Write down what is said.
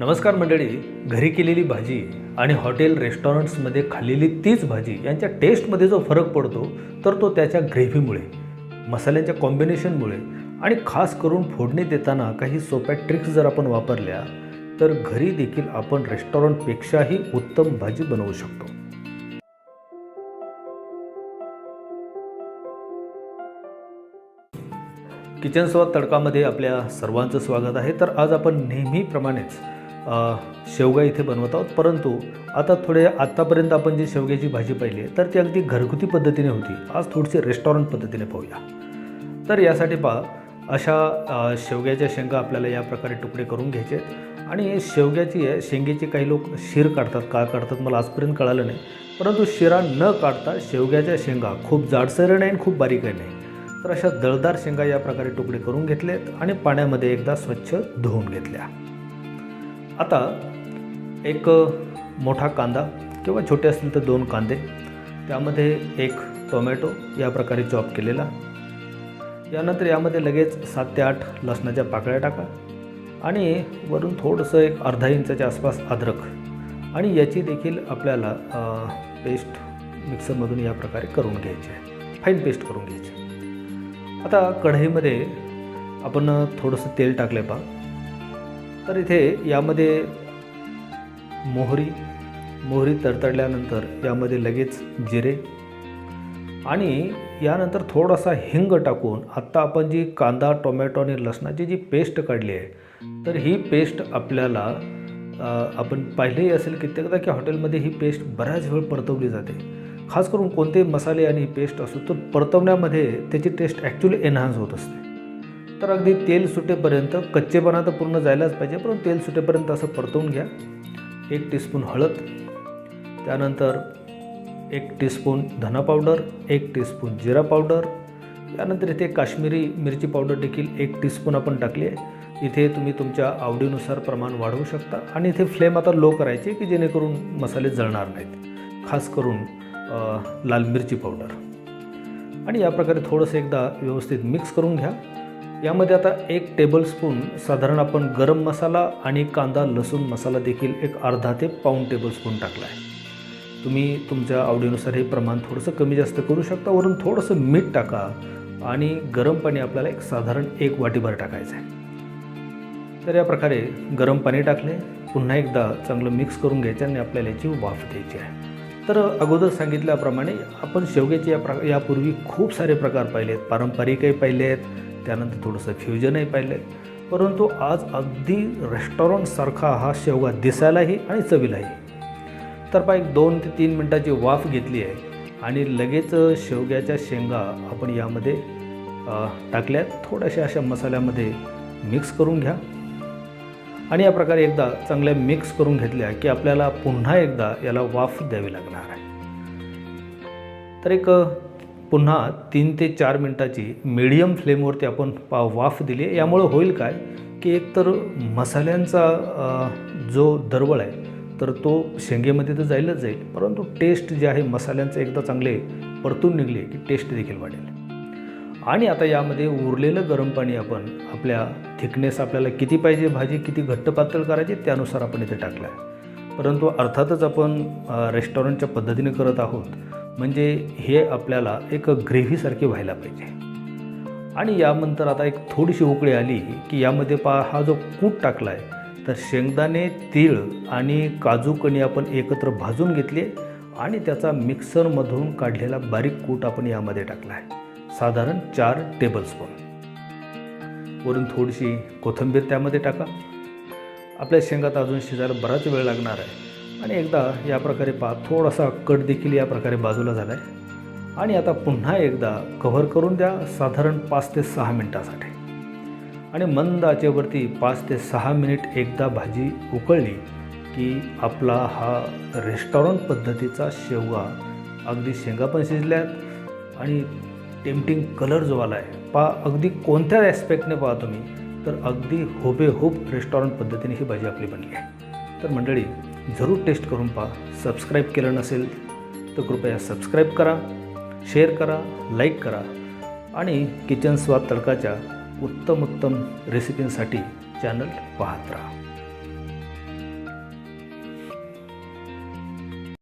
नमस्कार मंडळी. घरी केलेली भाजी आणि हॉटेल रेस्टॉरंट्समध्ये खाल्लेली तीच भाजी यांच्या टेस्टमध्ये जो फरक पडतो तर तो त्याच्या ग्रेव्हीमुळे मसाल्यांच्या कॉम्बिनेशनमुळे आणि खास करून फोडणी देताना काही सोप्या ट्रिक्स जर आपण वापरल्या तर घरी देखील आपण रेस्टॉरंटपेक्षाही उत्तम भाजी बनवू शकतो. किचन स्वाद तडकामध्ये आपल्या सर्वांचं स्वागत आहे. तर आज आपण नेहमीप्रमाणेच शेवगा इथे बनवत आहोत. परंतु आता थोडे आत्तापर्यंत आपण जी शेवग्याची भाजी पाहिली आहे, तर ती अगदी घरगुती पद्धतीने होती. आज थोडीशी रेस्टॉरंट पद्धतीने पाहूया. तर यासाठी पहा अशा शेवग्याच्या शेंगा आपल्याला या प्रकारे तुकडे करून घ्यायचे आहेत. आणि शेवग्याची आहे शेंगेची काही लोक शिर काढतात. का काढतात मला आजपर्यंत कळालं नाही. परंतु शिरा न काढता शेवग्याच्या शेंगा खूप जाडसर नाही आणि खूप बारीकही नाही तर अशा दळदार शेंगा या प्रकारे तुकडे करून घेतलेत आणि पाण्यामध्ये एकदा स्वच्छ धुवून घेतल्या. आता एक मोठा कांदा किंवा छोटे असतील तर दोन कांदे. त्यामध्ये एक टोमॅटो या प्रकारे चॉप केलेला. यानंतर यामध्ये लगेच सात ते आठ लसणाच्या पाकळ्या टाका आणि वरून थोडंसं एक अर्धा इंचाच्या आसपास अद्रक आणि याची देखील आपल्याला पेस्ट मिक्सरमधून या प्रकारे करून घ्यायची आहे. फाईन पेस्ट करून घ्यायची आता कढईमध्ये आपण थोडंसं तेल टाकलं पहा. तर इथे यामध्ये मोहरी मोहरी तडतडल्यानंतर यामध्ये लगेच जिरे आणि यानंतर थोडासा हिंग टाकून आत्ता आपण जी कांदा टोमॅटो आणि लसणाची जी पेस्ट काढली आहे तर ही पेस्ट आपल्याला आपण पाहिलेही असेल कित्येकदा की हॉटेलमध्ये ही पेस्ट बऱ्याच वेळ परतवली जाते. खास करून कोणते मसाले आणि पेस्ट असो तर परतवण्यामध्ये त्याची टेस्ट ॲक्च्युली एन्हान्स होत असते. तर अगदी तेल सुटेपर्यंत कच्चेपणा तर पूर्ण जायलाच पाहिजे परंतु तेल सुटेपर्यंत असं परतवून घ्या. एक टीस्पून हळद त्यानंतर एक टीस्पून धना पावडर एक टीस्पून जिरा पावडर त्यानंतर इथे काश्मीरी मिरची पावडर देखील एक टीस्पून आपण टाकली आहे. इथे तुम्ही तुमच्या आवडीनुसार प्रमाण वाढवू शकता आणि इथे फ्लेम आता लो करायची की जेणेकरून मसाले जळणार नाहीत खास करून लाल मिरची पावडर आणि या प्रकारे थोडंसं एकदा व्यवस्थित मिक्स करून घ्या. यामध्ये आता एक टेबलस्पून साधारण आपण गरम मसाला आणि कांदा लसूण मसाला देखील एक अर्धा ते पाऊण टेबलस्पून टाकला आहे तुम्ही तुमच्या आवडीनुसार हे प्रमाण थोडंसं कमी जास्त करू शकता वरून थोडंसं मीठ टाका आणि गरम पाणी आपल्याला एक साधारण एक वाटीभर टाकायचं आहे तर या प्रकारे गरम पाणी टाकले पुन्हा एकदा चांगलं मिक्स करून घ्यायचं आणि आपल्याला याची वाफ द्यायची आहे. तर अगोदर सांगितल्याप्रमाणे आपण शेवग्याचे या प्र यापूर्वी खूप सारे प्रकार पाहिले आहेत पारंपरिकही पाहिले आहेत त्यानंतर थोडंसं फ्युजनही पाहिलं आहे परंतु आज अगदी रेस्टॉरंटसारखा हा शेवगा दिसायलाही आणि चवीलाही. तर पहा एक दोन ते तीन मिनटाची वाफ घेतली आहे आणि लगेच शेवग्याच्या शेंगा आपण यामध्ये टाकल्यात थोड्याशा अशा मसाल्यामध्ये मिक्स करून घ्या. आणि या प्रकारे एकदा चांगल्या मिक्स करून घेतल्या की आपल्याला पुन्हा एकदा याला वाफ द्यावी लागणार आहे. तर एक पुन्हा तीन ते चार मिनटाची मीडियम फ्लेमवरती आपण पा वाफ दिली आहे. यामुळं होईल काय? की एकतर मसाल्यांचा जो दरवळ आहे तर तो शेंगेमध्ये तर जाईलच जाईल. परंतु टेस्ट जे आहे मसाल्यांचं एकदा चांगले परतून निघले की टेस्ट देखील वाढेल. आणि आता यामध्ये उरलेलं गरम पाणी आपण आपल्या थिकनेस आपल्याला किती पाहिजे भाजी किती घट्ट पातळ करायची त्यानुसार आपण इथे टाकलं आहे परंतु अर्थातच आपण रेस्टॉरंटच्या पद्धतीने करत आहोत म्हणजे हे आपल्याला एक ग्रेव्हीसारखे व्हायला पाहिजे. आणि यानंतर आता एक थोडीशी उकळी आली की यामध्ये पा हा जो कूट टाकला आहे तर शेंगदाणे तीळ आणि काजू कणी आपण एकत्र भाजून घेतले आणि त्याचा मिक्सरमधून काढलेला बारीक कूट आपण यामध्ये टाकला आहे. साधारण चार टेबलस्पून वरून थोडीशी कोथिंबीर त्यामध्ये टाका. आपल्या शेंगात अजून शिजायला बराच वेळ लागणार आहे. आणि एकदा या प्रकारे पा थोडासा कट देखील या प्रकारे बाजूला झाला आहे आणि आता पुन्हा एकदा कव्हर करून द्या साधारण पाच ते सहा मिनटासाठी. आणि मंद आचेवरती पाच ते सहा मिनिट एकदा भाजी उकळली की आपला हा रेस्टॉरंट पद्धतीचा शेवगा अगदी शेंगा पण शिजल्यात आणि टेम्पटिंग कलर जो आला आहे पा अगदी कोणत्या ॲस्पेक्टने पहा तुम्ही तर अगदी हुबेहूब रेस्टॉरंट पद्धतीने ही भाजी आपली बनली आहे. तर मंडळी जरूर टेस्ट करून पहा. सबस्क्राईब केलं नसेल तर कृपया सबस्क्राईब करा शेअर करा लाईक करा आणि किचन स्वाद तडकाच्या उत्तम उत्तम रेसिपींसाठी चॅनल पाहत राहा.